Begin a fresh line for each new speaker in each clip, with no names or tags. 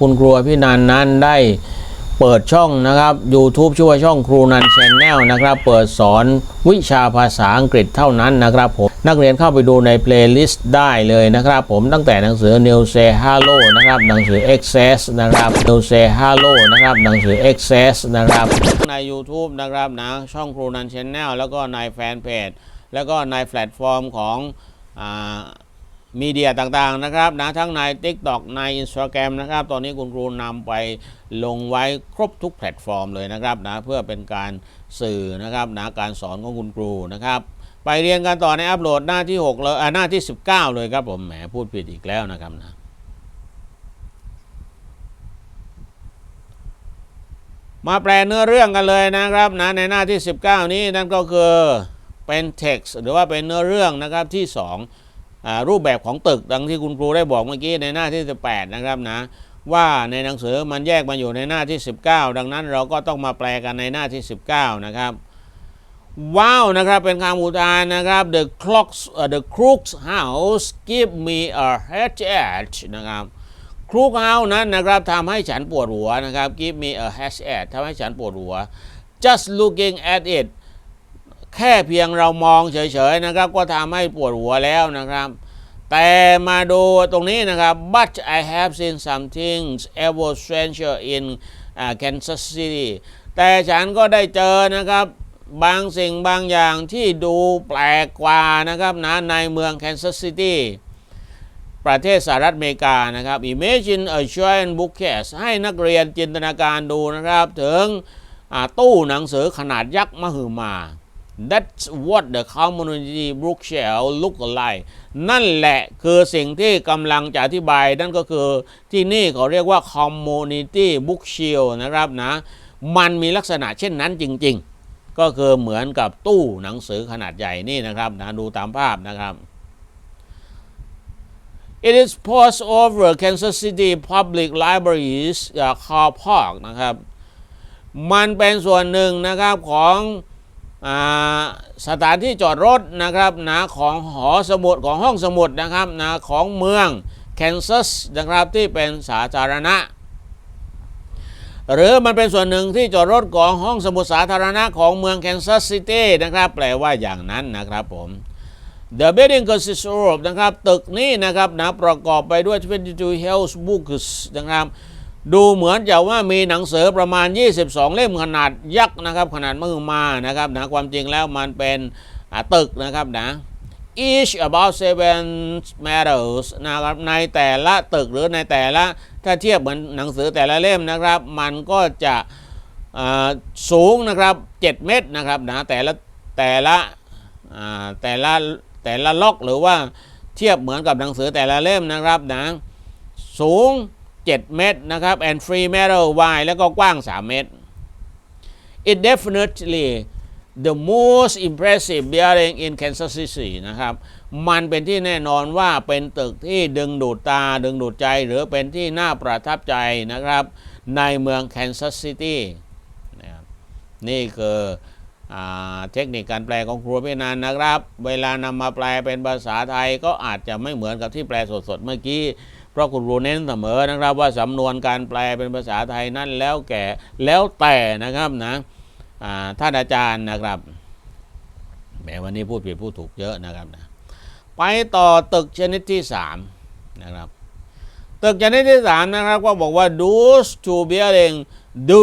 คุณครูพี่นันนั้นได้เปิดช่องนะครับ YouTube ชื่อว่าช่องครูนันแชนแนลนะครับ เปิดสอนวิชาภาษาอังกฤษเท่านั้นนะครับผมนักเรียนเข้าไปดูในเพลย์ลิสต์ได้เลยนะครับผมตั้งแต่หนังสือ New Say Hello นะครับหนังสือ Access นะครับ New Say Hello นะครับหนังสือ Access นะครับใน YouTube นะครับนะช่องครูนันแชนแนลแล้วก็ในแฟนเพจแล้วก็ในแพลตฟอร์มของอ่า มีเดียต่างๆนะครับนะทั้งใน TikTok ใน Instagram นะครับ ตอนนี้คุณครูนำไปลงไว้ครบทุกแพลตฟอร์มเลยนะครับนะเพื่อเป็นการสื่อนะครับนะการสอนของคุณครูนะครับไปเรียนกันต่อในอัปโหลดหน้าที่6เลยอ่าหน้าที่ 19 เลยครับผมแหมพูดผิดอีกแล้วนะครับนะมาแปลเนื้อเรื่องกันเลยนะครับนะในหน้าที่ 19 นี้นั่นก็คือเป็น text หรือว่าเป็นเนื้อเรื่องนะครับที่2อ่า รูปแบบของตึกดังที่คุณครูได้บอกเมื่อกี้ในหน้าที่ 18 นะครับนะว่าในหนังสือมันแยกมาอยู่ในหน้าที่ 19 ดังนั้นเราก็ต้องมาแปลกันในหน้าที่ 19 นะครับว้าวนะครับเป็นคำอุทานนะครับ the clocks uh, the crook's house give me a headache นะครับครูกเฮานั้นนะครับทำให้ฉันปวดหัวนะครับ give me a headache ทำให้ฉันปวดหัว just looking at it แค่เพียงเรามองเฉยๆนะครับ ก็ทำให้ปวดหัวแล้วนะครับ แต่มาดูตรงนี้นะครับ but I have seen some things ever stranger in uh, Kansas City แต่ฉันก็ได้เจอนะครับบางสิ่งบางอย่างที่ดูแปลกกว่านะครับนะในเมือง Kansas City ประเทศสหรัฐอเมริกานะครับ Imagine a giant bookcase ให้นักเรียนจินตนาการดูนะครับ ถึงตู้หนังสือขนาดยักษ์มหึมา That's what the community bookshelf look like นั่นแหละคือสิ่งที่กำลังจะอธิบาย นั่นก็คือที่นี่เขาเรียกว่า community bookshelf นะครับนะ มันมีลักษณะเช่นนั้นจริง ๆ ก็คือเหมือนกับตู้หนังสือขนาดใหญ่นี่นะครับนะดูตามภาพนะครับ It is post over Kansas City Public Libraries uh, car park นะครับ มันเป็นส่วนหนึ่งนะครับของ สถานที่จอดรถนะครับนะของหอสมุดของห้องสมุดนะครับนะของเมืองแคนซัสนะครับที่เป็นสาธารณะ หรือมันเป็นส่วนหนึ่งที่จอดรถของห้องสมุดสาธารณะของเมืองแคนซัสซิตี้นะครับแปลว่าอย่างนั้นนะครับผม The building consists of นะครับ ตึกนี้นะครับนะประกอบไปด้วย22 health books นะครับ ดูเหมือนจะว่ามีหนังสือประมาณ 22 เล่มขนาดยักษ์นะครับ ขนาดมือมานะครับนะความจริงแล้วมันเป็นตึกนะครับนะ each about seven meters นะครับในแต่ละตึกหรือในแต่ละถ้าเทียบเหมือนหนังสือแต่ละเล่มนะครับ มันก็จะสูงนะครับ 7 เมตรนะครับนะแต่ละแต่ละแต่ละแต่ละล็อกหรือว่าเทียบเหมือนกับหนังสือแต่ละเล่มนะครับนะสูง 7 เมตรนะครับ and 3 meter wide แล้วก็กว้าง 3 เมตร it definitely the most impressive building in Kansas City นะครับ มันเป็นที่แน่นอนว่าเป็นตึกที่ดึงดูดตา ดึงดูดใจ หรือเป็นที่น่าประทับใจนะครับ ในเมือง Kansas City นะครับนี่คือเทคนิคการแปลของครูพี่นันนะครับ เวลานำมาแปลเป็นภาษาไทยก็อาจจะไม่เหมือนกับที่แปลสดๆเมื่อกี้ เพราะคุณครูเน้นเสมอนะครับว่าสำนวนการแปลเป็นภาษาไทยนั่นแล้วแก่แล้วแต่นะครับนะท่านอาจารย์นะครับแหมวันนี้พูดผิดพูดถูกเยอะนะครับนะไปต่อตึกชนิดที่3นะครับตึกชนิดที่3นะครับก็บอกว่า those two building do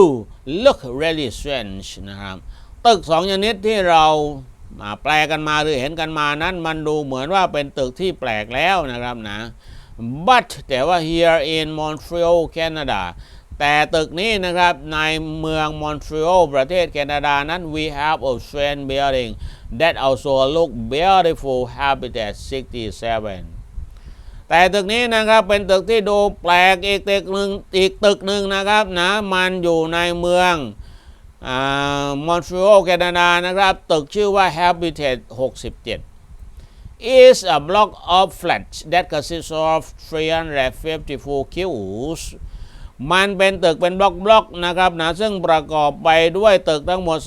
look really strange นะครับตึกสองชนิดที่เราาแปลกันมาหรือเห็นกันมานั้นมันดูเหมือนว่าเป็นตึกที่แปลกแล้วนะครับนะ but แต่ว่า here in Montreal Canada แต่ตึกนี้นะครับ ในเมืองมอนทรีออลประเทศแคนาดานั้น we have a strange building that also look beautiful habitat 67 แต่ตึกนี้นะครับเป็นตึกที่ดูแปลกอีกตึกหนึ่งอีกตึกหนึ่งนะครับนะมันอยู่ในเมืองมอนทรีออลแคนาดานะครับ ตึกชื่อว่า Habitat 67 is a block of flats that consists of 354 cues มันเป็นตึกเป็นบล็อกบล็อกๆนะครับนะซึ่งประกอบไปด้วยตึกทั้งหมด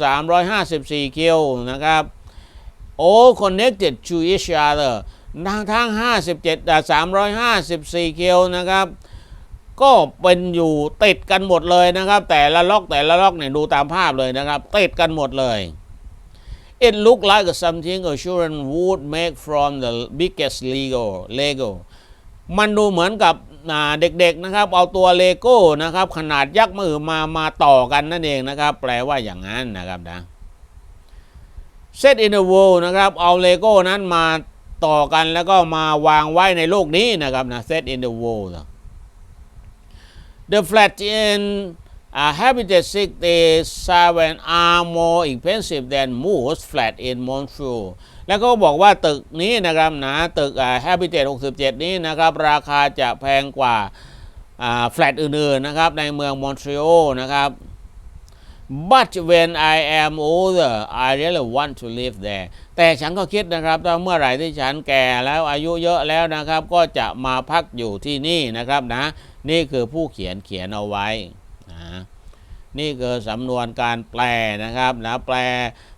354 คิวนะครับ all connected to each other ทั้งทั้ง 57อ่354 คิวนะครับ ก็เป็นอยู่ติดกันหมดเลยนะครับ แต่ละล็อกแต่ละล็อกเนี่ยดูตามภาพเลยนะครับ ติดกันหมดเลย It looked like something a children would make from the biggest Lego Lego มันดูเหมือนกับเด็กๆนะครับ เอาตัวเลโก้นะครับ ขนาดยักษ์มือมามาต่อกันนั่นเองนะครับ แปลว่าอย่างนั้นนะครับนะ Set in the world นะครับ เอาเลโก้นั้นมาต่อกันแล้วก็มาวางไว้ในโลกนี้นะครับนะ Set in the world The flat in uh, Habitat 67 are more expensive than most flat in Montreal แล้วก็บอกว่าตึกนี้นะครับนะตึก uh, Habitat 67 นี้นะครับราคาจะแพงกว่าแฟลตอื่นๆนะครับในเมืองมอนทรีออลนะครับ but when I am older I really want to live there แต่ฉันก็คิดนะครับถ้าเมื่อไหร่ที่ฉันแก่แล้วอายุเยอะแล้วนะครับ ก็จะมาพักอยู่ที่นี่นะครับนะ นี่คือผู้เขียนเขียนเอาไว้ นี่คือสำนวนการแปลนะครับนะแปล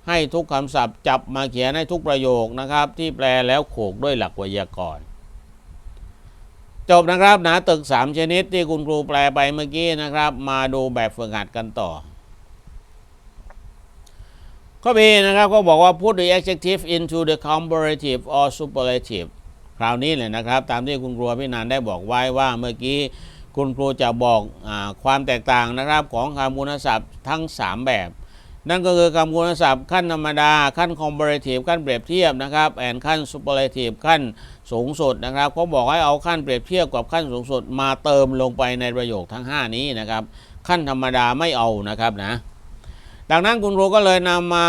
ให้ทุกคำศัพท์จับมาเขียนให้ทุกประโยคนะครับ ที่แปลแล้วโขกด้วยหลักไวยากรณ์จบนะครับนะตึก 3 ชนิดที่คุณครูแปลไปเมื่อกี้นะครับ มาดูแบบฝึกหัดกันต่อ ข้อ B นะครับก็บอกว่า put the adjective into the comparative or superlative คราวนี้เลยนะครับ ตามที่คุณครูพี่นันได้บอกไว้ว่าเมื่อกี้ คุณครูจะบอกอความแตกต่างนะครับของคำคุณศัพท์ทั้ง 3 แบบ นั่นก็คือคำคุณศัพท์ขั้นธรรมดา ขั้น comparative ขั้นเปรียบเทียบนะครับแอนขั้น superlative ขั้นสูงสุดนะครับเขาบอกให้เอาขั้นเปรียบเทียบกับขั้นสูงสุดมาเติมลงไปในประโยคทั้ง 5 นี้นะครับขั้นธรรมดาไม่เอานะครับนะดังนั้นคุณครูก็เลยนำมา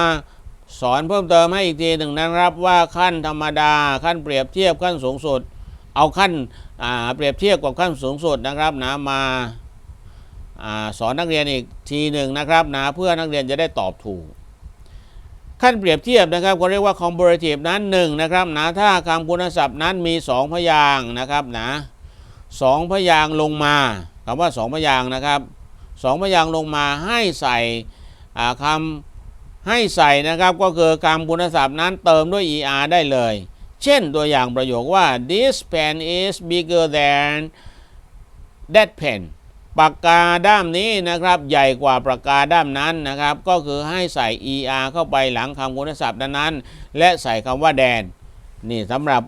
สอนเพิ่มเติมให้อีกทีหนึ่งนะครับว่าขั้นธรรมดา ขั้นเปรียบเทียบขั้นสูงสุด เอาขั้นเปรียบเทียบกับขั้นสูงสุดนะครับนะมาอาสอนนักเรียนอีกทีหนึ่งนะครับนะเพื่อนักเรียนจะได้ตอบถูก ขั้นเปรียบเทียบนะครับเขาเรียกว่า comparative นั้นหนึ่งนะครับนะถ้าคำคุณศัพท์นั้นมี 2 พยางค์นะครับนะสองพยางค์ลงมาคำว่า 2 พยางค์นะครับสองพยางค์ลงมาให้ใส่อ่าคำให้ใส่นะครับก็คือคำคุณศัพท์นั้นเติมด้วย er ได้เลย เช่นตัวอย่างประโยคว่า this pen is bigger than that pen ปากกาด้ามนี้นะครับ ใหญ่กว่าปากกาด้ามนั้นนะครับ ก็คือให้ใส่ er เข้าไปหลังคำคุณศัพท์นั้น และใส่คำว่าแดนนี่สำหรับ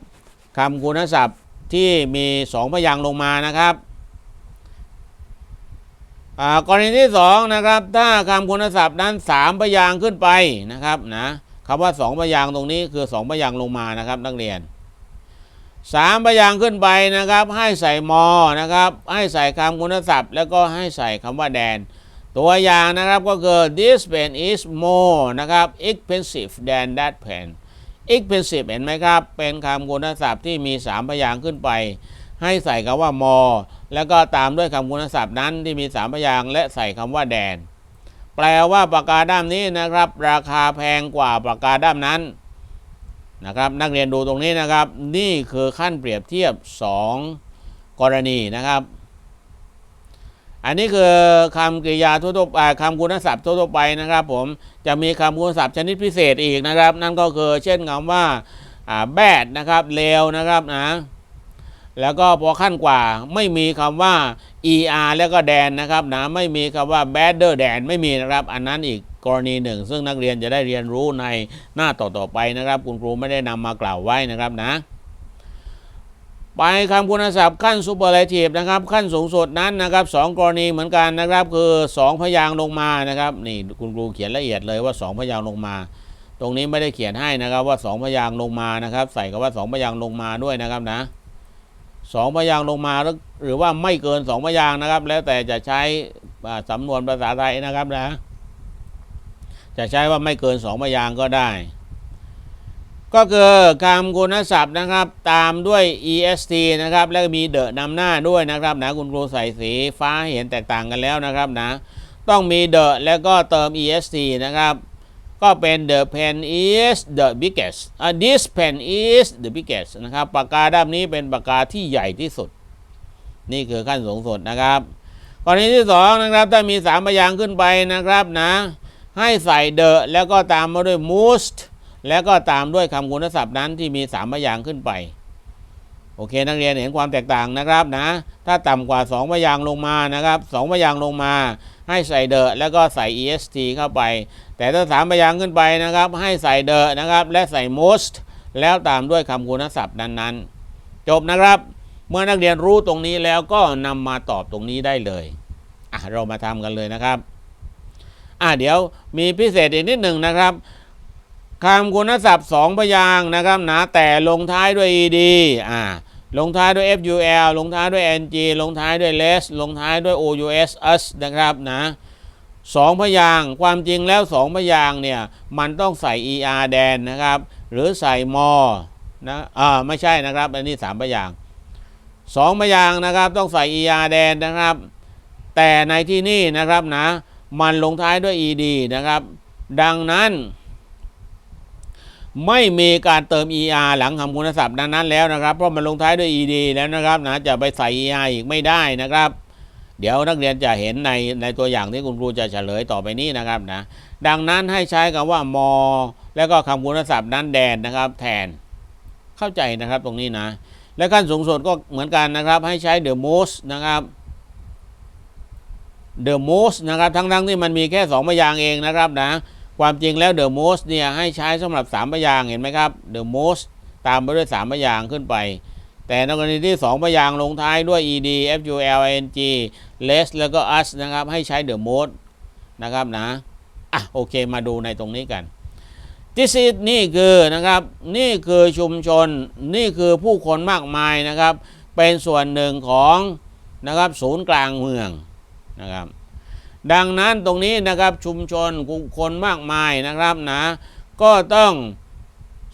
คำคุณศัพท์ที่มีสองพยางค์ลงมานะครับกรณีที่สองนะครับถ้าคำคุณศัพท์นั้นสามพยางค์ขึ้นไปนะครับนะ คำว่าสองพยางตรงนี้คือสองพยางลงมานะครับ นักเรียนสามพยางขึ้นไปนะครับ ให้ใส่มอนะครับ ให้ใส่คำคุณศัพท์ แล้วก็ให้ใส่คำว่าแดน ตัวอย่างนะครับก็คือ this pen is more นะครับ expensive than that pen expensive เห็นไหมครับ เป็นคำคุณศัพท์ที่มีสามพยางค์ขึ้นไป ให้ใส่คำว่า more แล้วก็ตามด้วยคำคุณศัพท์นั้นที่มีสามพยางค์และใส่คำว่าแดน แปลว่าปากกาด้ามนี้นะครับ ราคาแพงกว่าปากกาด้ามนั้นนะครับ นักเรียนดูตรงนี้นะครับ นี่คือขั้นเปรียบเทียบ 2 กรณีนะครับ อันนี้คือคำกริยาทั่วๆไปคำคุณศัพท์ทั่วๆไปนะครับ ผมจะมีคำคุณศัพท์ชนิดพิเศษอีกนะครับ นั่นก็คือเช่นคำว่าแบดนะครับเลวนะครับนะ แล้วก็พอขั้นกว่าไม่มีคำว่า er แล้วก็แดนนะครับนะไม่มีคำว่า better than ไม่มีนะครับ อันนั้นอีกกรณีหนึ่ง ซึ่งนักเรียนจะได้เรียนรู้ในหน้าต่อๆไปนะครับ คุณครูไม่ได้นำมากล่าวไว้นะครับนะ ไปคำคุณศัพท์ขั้น superlative นะครับ ขั้นสูงสุดนั้นนะครับสองกรณีเหมือนกันนะครับ คือ 2 พยางลงมานะครับนี่คุณครูเขียนละเอียดเลยว่า 2 พยางลงมาตรงนี้ไม่ได้เขียนให้นะครับว่า 2 พยางลงมานะครับ ใส่คำว่า 2 พยางลงมาด้วยนะครับนะ สองพยางลงมาหรือว่าไม่เกินสองพยางนะครับ แล้วแต่จะใช้สำนวนภาษาไทยนะครับนะจะใช้ว่าไม่เกินสองพยางก็ได้ ก็คือคำคุณศัพท์นะครับ ตามด้วย est นะครับ แล้วมีเดอะนำหน้าด้วยนะครับนะคุณครูใส่สีฟ้าเห็นแตกต่างกันแล้วนะครับนะต้องมีเดอะแล้วก็เติม est นะครับ ก็เป็น the pen is the biggest uh, this pen is the biggest นะครับปากกาด้ามนี้เป็นปากกาที่ใหญ่ที่สุด นี่คือขั้นสูงสุดนะครับกรณีที่สองนะครับถ้ามีสามพยางค์ขึ้นไปนะครับนะ ให้ใส่ the แล้วก็ตามมาด้วย most แล้วก็ตามด้วยคำคุณศัพท์นั้นที่มีสามพยางค์ขึ้นไป โอเคนักเรียนเห็นความแตกต่างนะครับนะ ถ้าต่ำกว่า 2 พยางค์ลงมานะครับ 2 พยางค์ลงมา ให้ใส่เดอะแล้วก็ใส่ est เข้าไป แต่ถ้า3พยางค์ขึ้นไปนะครับ ให้ใส่เดอะนะครับ และใส่ most แล้วตามด้วยคำคุณศัพท์นั้นๆ จบนะครับ เมื่อนักเรียนรู้ตรงนี้แล้วก็นำมาตอบตรงนี้ได้เลยอะเรามาทำกันเลยนะครับอะเดี๋ยวมีพิเศษอีกนิดหนึ่งนะครับคำคุณศัพท์สองพยางค์นะครับ หนะแต่ลงท้ายด้วย ed อ่า ลงท้ายด้วย ful ลงท้ายด้วย ng ลงท้ายด้วย less ลงท้ายด้วย ous us นะครับนะสองพยางความจริงแล้วสองพยางเนี่ย มันต้องใส่ er แดนนะครับ หรือใส่ more นะอ่าไม่ใช่นะครับ อันนี้สามพยางสองพยางนะครับต้องใส่ er แดนนะครับ แต่ในที่นี่นะครับนะ มันลงท้ายด้วย ed นะครับ ดังนั้น ไม่มีการเติม er หลังคำคุณศัพท์ดังนั้นแล้วนะครับ เพราะมันลงท้ายด้วย ed แล้วนะครับนะจะไปใส่ er อีกไม่ได้นะครับ เดี๋ยวนักเรียนจะเห็นในในตัวอย่างที่คุณครูจะเฉลยต่อไปนี้นะครับนะดังนั้นให้ใช้คำว่า more แล้วก็คำคุณศัพท์นั้นแดนนะครับ แทนเข้าใจนะครับตรงนี้นะ และขั้นสูงสุดก็เหมือนกันนะครับ ให้ใช้ the most นะครับ the most นะครับทั้งทั้งๆที่มันมีแค่ 2 พยางค์เองนะครับนะ ความจริงแล้ว the most เนี่ยให้ใช้สำหรับ 3 พยางเห็นไหมครับ the most ตามไปด้วย 3 พยางขึ้นไป แต่ในกรณีที่ 2 พยางลงท้ายด้วย ed ful ing less แล้วก็ us นะครับ ให้ใช้ the most นะครับนะอะโอเคมาดูในตรงนี้กัน this is นี่คือนะครับ นี่คือชุมชน นี่คือผู้คนมากมายนะครับ เป็นส่วนหนึ่งของนะครับศูนย์กลางเมืองนะครับ ดังนั้นตรงนี้นะครับชุมชนคนมากมายนะครับนะ ก็ต้อง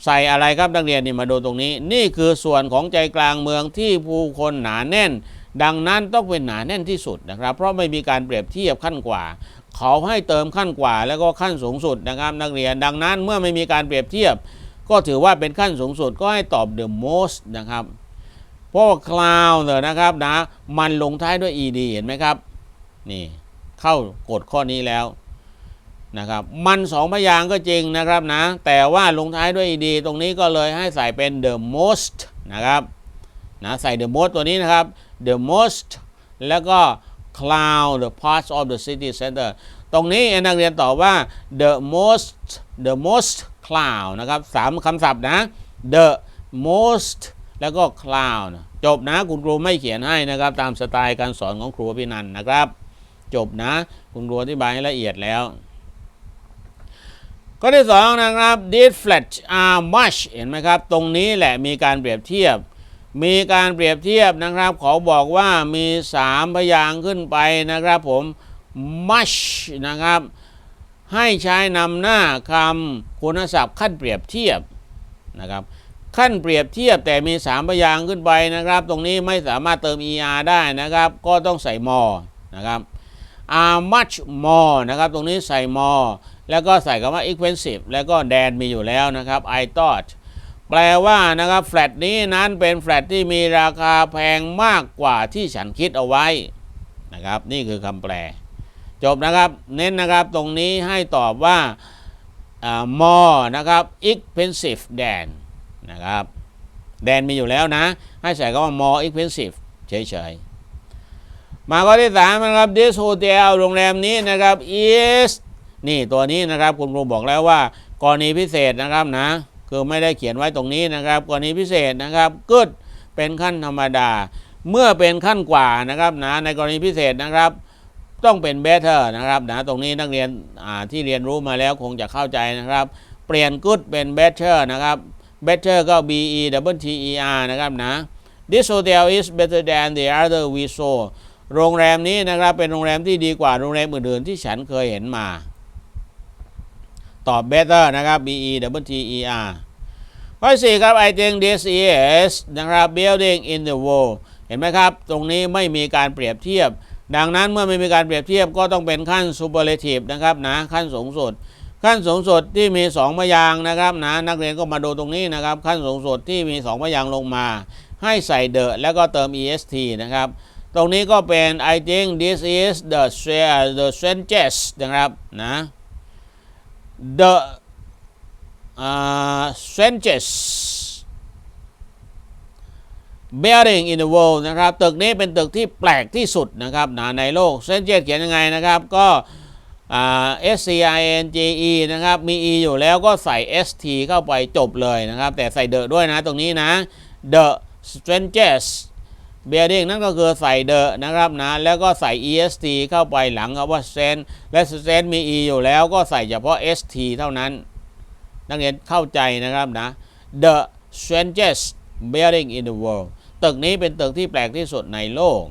ใส่อะไรครับนักเรียนนี่มาดูตรงนี้ นี่คือส่วนของใจกลางเมืองที่ผู้คนหนาแน่น ดังนั้นต้องเป็นหนาแน่นที่สุดนะครับ เพราะไม่มีการเปรียบเทียบขั้นกว่า เขาให้เติมขั้นกว่าแล้วก็ขั้นสูงสุดนะครับ นักเรียนดังนั้นเมื่อไม่มีการเปรียบเทียบ ก็ถือว่าเป็นขั้นสูงสุดก็ให้ตอบ the most นะครับเพราะว่า cloud เนี่ยนะครับนะมันลงท้ายด้วย ed เห็นไหมครับนี่ เข้ากฎข้อนี้แล้วนะครับมันสองพยางก็จริงนะครับนะ แต่ว่าลงท้ายด้วย ed ตรงนี้ก็เลยให้ใส่เป็น the most นะครับนะใส่ the most ตัวนี้นะครับ the most แล้วก็ cloud the parts of the city center ตรงนี้นักเรียนตอบว่า the most the most cloud นะครับสามคำศัพท์นะ the most แล้วก็ cloud จบนะ คุณครูไม่เขียนให้นะครับ ตามสไตล์การสอนของครูพินันนะครับ จบนะ คุณครูอธิบายให้ละเอียดแล้ว ข้อที่สองนะครับ this flat are much เห็นไหมครับ ตรงนี้แหละมีการเปรียบเทียบ มีการเปรียบเทียบนะครับขาบอกว่ามีสามพยางค์ขึ้นไปนะครับผม much นะครับ ให้ใช้นำหน้าคำคุณศัพท์ขั้นเปรียบเทียบนะครับขั้นเปรียบเทียบแต่มี3พยางค์ขึ้นไปนะครับ ตรงนี้ไม่สามารถเติม er ได้นะครับ ก็ต้องใส่ more นะครับ are much more นะครับ ตรงนี้ใส่ more แล้วก็ใส่คำว่า expensive แล้วก็แดนมีอยู่แล้วนะครับ I thought แปลว่านะครับแฟลตนี้นั้นเป็นแฟลตที่มีราคาแพงมากกว่าที่ฉันคิดเอาไว้นะครับ นี่คือคำแปล จบนะครับ เน้นนะครับตรงนี้ให้ตอบว่า more นะครับ expensive than นะครับแดนมีอยู่แล้วนะ ให้ใส่คำว่า more expensive เฉยๆ มาข้อที่สามนะครับ this hotel โรงแรมนี้นะครับ is นี่ตัวนี้นะครับคุณครูบอกแล้วว่า กรณีพิเศษนะครับนะ คือไม่ได้เขียนไว้ตรงนี้นะครับ กรณีพิเศษนะครับ good เป็นขั้นธรรมดา เมื่อเป็นขั้นกว่านะครับนะในกรณีพิเศษนะครับต้องเป็น better นะครับนะตรงนี้นักเรียนที่เรียนรู้มาแล้วคงจะเข้าใจนะครับ เปลี่ยน good เป็น better นะครับ better ก็ b e w t e r นะครับนะ this hotel is better than the other we saw โรงแรมนี้นะครับเป็นโรงแรมที่ดีกว่าโรงแรมอื่นๆที่ฉันเคยเห็นมา ตอบ better นะครับ b e w t e r ข้อสี่ครับ I think this is นะครับ building in the world เห็นไหมครับ ตรงนี้ไม่มีการเปรียบเทียบ ดังนั้นเมื่อไม่มีการเปรียบเทียบก็ต้องเป็นขั้น superlative นะครับนะขั้นสูงสุด ขั้นสูงสุดที่มี 2 พยางนะครับนะนักเรียนก็มาดูตรงนี้นะครับ ขั้นสูงสุดที่มี 2 พยางลงมา ให้ใส่ the แล้วก็เติม est นะครับ ตรงนี้ก็เป็น I think this is the the strangest นะครับนะ the uh, strangest building in the world นะครับ ตึกนี้เป็นตึกที่แปลกที่สุดนะครับนะในโลกเซนเจตเขียนยังไงนะครับ ก็ S C I N G E นะครับ มี E อยู่แล้วก็ใส่ S T เข้าไปจบเลยนะครับ แต่ใส่เดอะด้วยนะตรงนี้นะ The strangest building นั่นก็คือใส่เดอะนะครับนะแล้วก็ใส่ est เข้าไปหลังคำว่า strength และ strength มี e อยู่แล้วก็ใส่เฉพาะ st เท่านั้น นักเรียนเข้าใจนะครับนะ the strangest building in the world ตึกนี้เป็นตึกที่แปลกที่สุดในโลก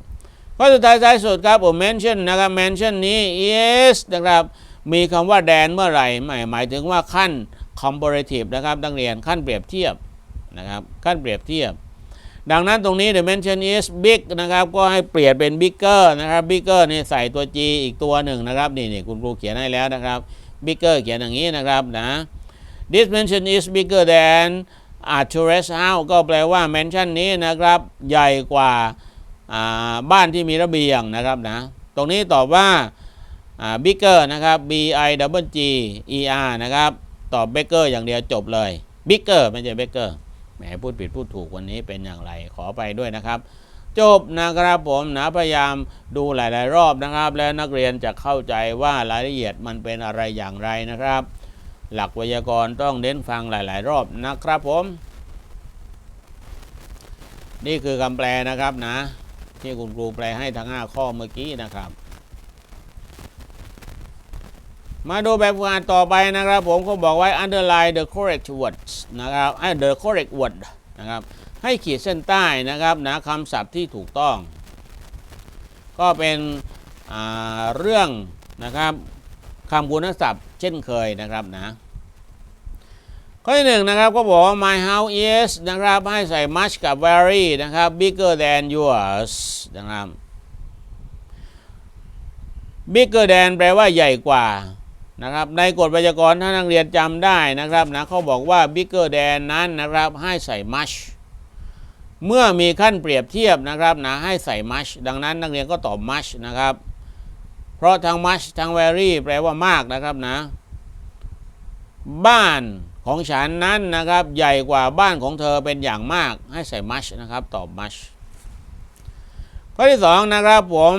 ข้อสุดท้ายท้ายสุดครับผม mention นะครับ mention นี้ is นะครับมีคำว่าแดนเมื่อไหร่หมายหมายถึงว่าขั้น comparative นะครับนักเรียนขั้นเปรียบเทียบนะครับขั้นเปรียบเทียบ ดังนั้นตรงนี้ the mention is big นะครับ ก็ให้เปลี่ยนเป็น bigger นะครับ bigger นี่ใส่ตัว g อีกตัวหนึ่งนะครับ นี่นี่คุณครูเขียนให้แล้วนะครับ bigger เขียนอย่างนี้นะครับนะ this mention is bigger than Arturus house ก็แปลว่า mention นี้นะครับ ใหญ่กว่าาบ้านที่มีระเบียงนะครับนะ ตรงนี้ตอบว่าา bigger นะครับ b i w g e r นะครับ ตอบ bigger อย่างเดียวจบเลย bigger ไม่ใช่ bigger แหมพูดผิดพูดถูกวันนี้เป็นอย่างไรขอไปด้วยนะครับ จบนะครับผมนะพยายามดูหลาย ๆ รอบนะครับ แล้วนักเรียนจะเข้าใจว่ารายละเอียดมันเป็นอะไรอย่างไรนะครับ หลักไวยากรณ์ต้องเน้นฟังหลาย ๆ รอบนะครับผม นี่คือคำแปลนะครับนะ ที่คุณครูแปลให้ทั้ง 5 ข้อเมื่อกี้นะครับ มาดูแบบกหัดต่อไปนะครับผมเขาบอกไว้ underline the correct words นะครับไอ้ the correct word นะครับให้ขีดเส้นใต้นะครับนะคำศัพท์ที่ถูกต้อง ก็เป็นเรื่องนะครับคำคุณศัพท์เช่นเคยนะครับนะข้อที่หนึ่งนะครับก็บอกว่า my house is นะครับให้ใส่ much กับ very นะครับ bigger than yours นะครับ bigger than แปลว่าใหญ่กว่า นะครับในกฎไวยากรณ์ถ้านักเรียนจำได้นะครับนะเขาบอกว่า bigger than นั้นนะครับให้ใส่ much เมื่อมีขั้นเปรียบเทียบนะครับนะให้ใส่ much ดังนั้นนักเรียนก็ตอบ much นะครับ เพราะทั้ง much ทั้ง very แปลว่ามากนะครับนะ บ้านของฉันนั้นนะครับใหญ่กว่าบ้านของเธอเป็นอย่างมากให้ใส่ much นะครับตอบ much ข้อที่สองนะครับผม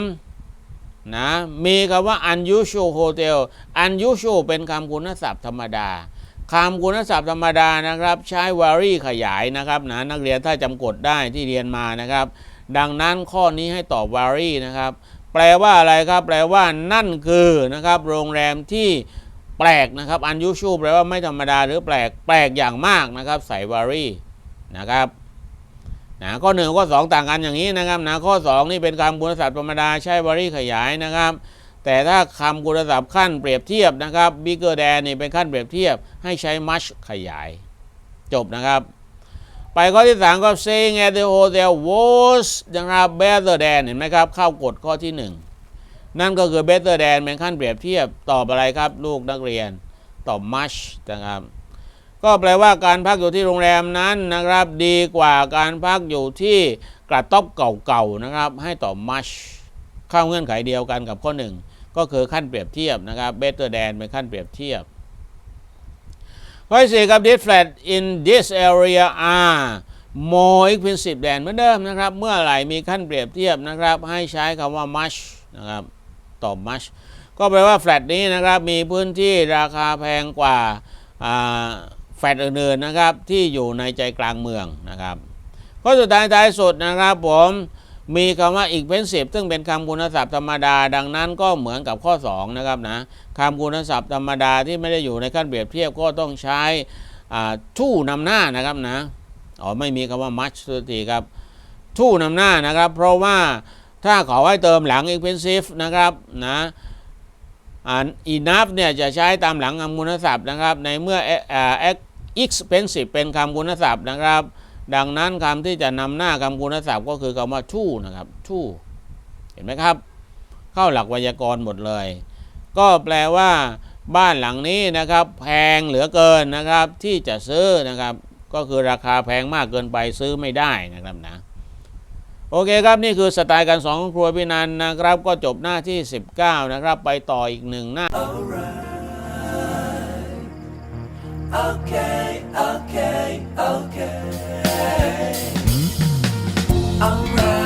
นะมีคำว่า unusual hotel unusual เป็นคำคุณศัพท์ธรรมดาคำคุณศัพท์ธรรมดานะครับ ใช้ vary ขยายนะครับนะนักเรียนถ้าจำกดได้ที่เรียนมานะครับ ดังนั้นข้อนี้ให้ตอบ vary นะครับ แปลว่าอะไรครับ แปลว่านั่นคือนะครับ โรงแรมที่แปลกนะครับ unusual แปลว่าไม่ธรรมดาหรือแปลกแปลกอย่างมากนะครับ ใส่ vary นะครับ นะข้อหนึ่งข้อสองต่างกันอย่างนี้นะครับนะข้อสองนี่เป็นคำคุณศัพท์ธรรมดาใช้ vary ขยายนะครับ แต่ถ้าคำคุณศัพท์ขั้นเปรียบเทียบนะครับ bigger than นี่เป็นขั้นเปรียบเทียบให้ใช้ much ขยาย จบนะครับไปข้อที่สามก็ saying at the hotel was นะครับ better than เห็นไหมครับ เข้ากฎข้อที่หนึ่งนั่นก็คือ better than เป็นขั้นเปรียบเทียบตอบอะไรครับ ลูกนักเรียน ตอบ much นะครับ ก็แปลว่าการพักอยู่ที่โรงแรมนั้นนะครับ ดีกว่าการพักอยู่ที่กระต๊อบเก่าๆนะครับ ให้ต่อ much เข้าเงื่อนไขเดียวกันกับข้อหนึ่งก็คือขั้นเปรียบเทียบนะครับ better than เป็นขั้นเปรียบเทียบข้อที่สี่ครับ this flat in this area are more expensive than เหมือนเดิมนะครับ เมื่อไหร่มีขั้นเปรียบเทียบนะครับ ให้ใช้คำว่า much นะครับต่อ much ก็แปลว่าแฟลตนี้นะครับมีพื้นที่ราคาแพงกว่า แฟลตอื่นๆนะครับที่อยู่ในใจกลางเมืองนะครับข้อสุดท้ายท้ายสุดนะครับผมมีคำว่า expensive ซึ่งเป็นคำคุณศัพท์ธรรมดา ดังนั้นก็เหมือนกับข้อ 2 นะครับนะคำคุณศัพท์ธรรมดาที่ไม่ได้อยู่ในขั้นเปรียบเทียบก็ต้องใช้ทู่นำหน้านะครับนะอ๋อไม่มีคำว่า much ตัวทีครับทู่นำหน้านะครับ เพราะว่าถ้าขอให้เติมหลัง expensive นะครับนะอ่า enough เนี่ยจะใช้ตามหลังคำคุณศัพท์นะครับ ในเมื่อ expensive เป็นคำคุณศัพท์นะครับ ดังนั้นคำที่จะนำหน้าคำคุณศัพท์ก็คือคำว่า to นะครับ to เห็นไหมครับ เข้าหลักไวยากรณ์หมดเลย ก็แปลว่า บ้านหลังนี้นะครับ แพงเหลือเกินนะครับ ที่จะซื้อนะครับ ก็คือราคาแพงมากเกินไปซื้อไม่ได้นะครับนะโอเคครับ นี่คือสไตล์การสอนของครัวพี่นันนะครับ ก็จบหน้าที่ 19 นะครับ ไปต่ออีกหนึ่งหน้า
okay, okay, okay. Alright.